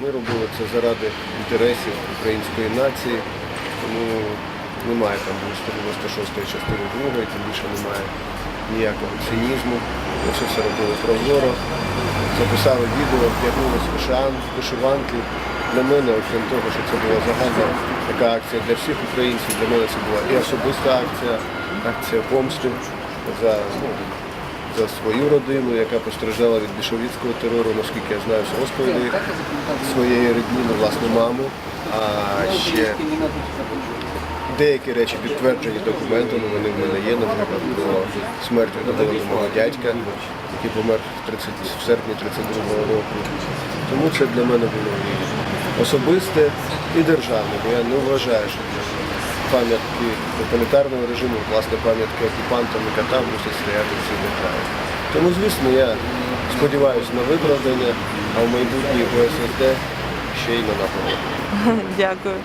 Ми робили це заради інтересів української нації, тому немає там 196 частини другої, тим більше немає ніякого цинізму. Ми це все робили прозоро, записали відео, вдягнулися в вишиван- вишиванки. Для мене, окрім того, що це була загальна така акція для всіх українців, для мене це була і особиста акція, акція помсти за, ну, за свою родину, яка постраждала від більшовицького терору, наскільки я знаю, з розповідей своєї родини, власне, маму. А ще деякі речі підтверджені документами, вони в мене є, наприклад, про смерть від мого дядька, який помер в 30, в серпні 32-го року. Тому це для мене було і особисте, і державне, бо я не вважаю, що пам'ятки тоталітарного режиму, власне, пам'ятки окупантам і катам мусять стояти в цій державі. Тому, звісно, я сподіваюся на виправдання, а в майбутній ОССД ще й на напрямок. Дякую.